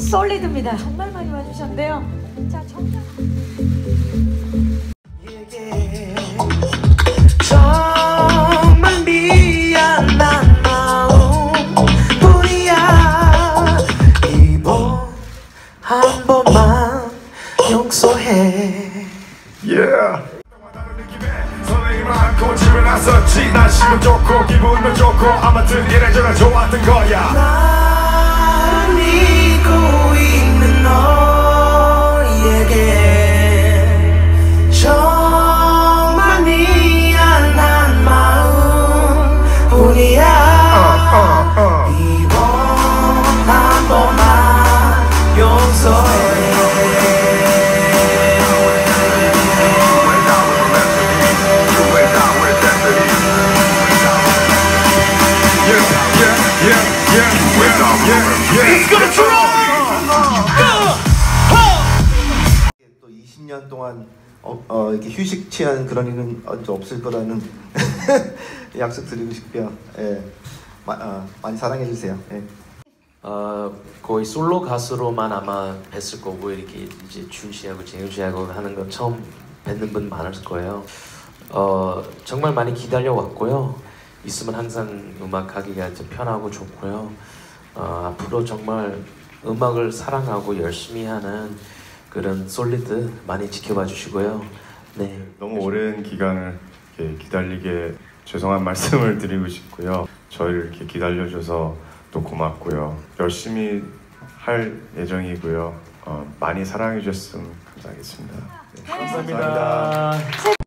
솔리드입니다. 정말 많이 와주셨는데요. 자, 정답. 정말 미안한 마음뿐이야 이번 한 번만 용서해 Yeah. 설레기 많고 집에 나섰지 날씨도 좋고 기분도 좋고 아무튼 이래저래 좋았던 거야 It's gonna 또 20년 동안 어, 어, 이렇게 휴식 취한 그런 일은 없을 거라는 약속 드리고 싶고요. 예, 마, 어, 많이 사랑해 주세요. 예. 어, 거의 솔로 가수로만 아마 뵀을 거고 이렇게 이제 준 씨하고 재윤 씨하고 하는 거 처음 뵙는 분 많을 거예요. 어, 정말 많이 기다려 왔고요. 있으면 항상 음악 하기가 좀 편하고 좋고요. 어, 앞으로 정말 음악을 사랑하고 열심히 하는 그런 솔리드 많이 지켜봐 주시고요. 네. 너무 오랜 기간을 이렇게 기다리게 죄송한 말씀을 드리고 싶고요. 저희를 이렇게 기다려줘서 또 고맙고요. 열심히 할 예정이고요. 어, 많이 사랑해 주셨으면 감사하겠습니다. 네, 감사합니다.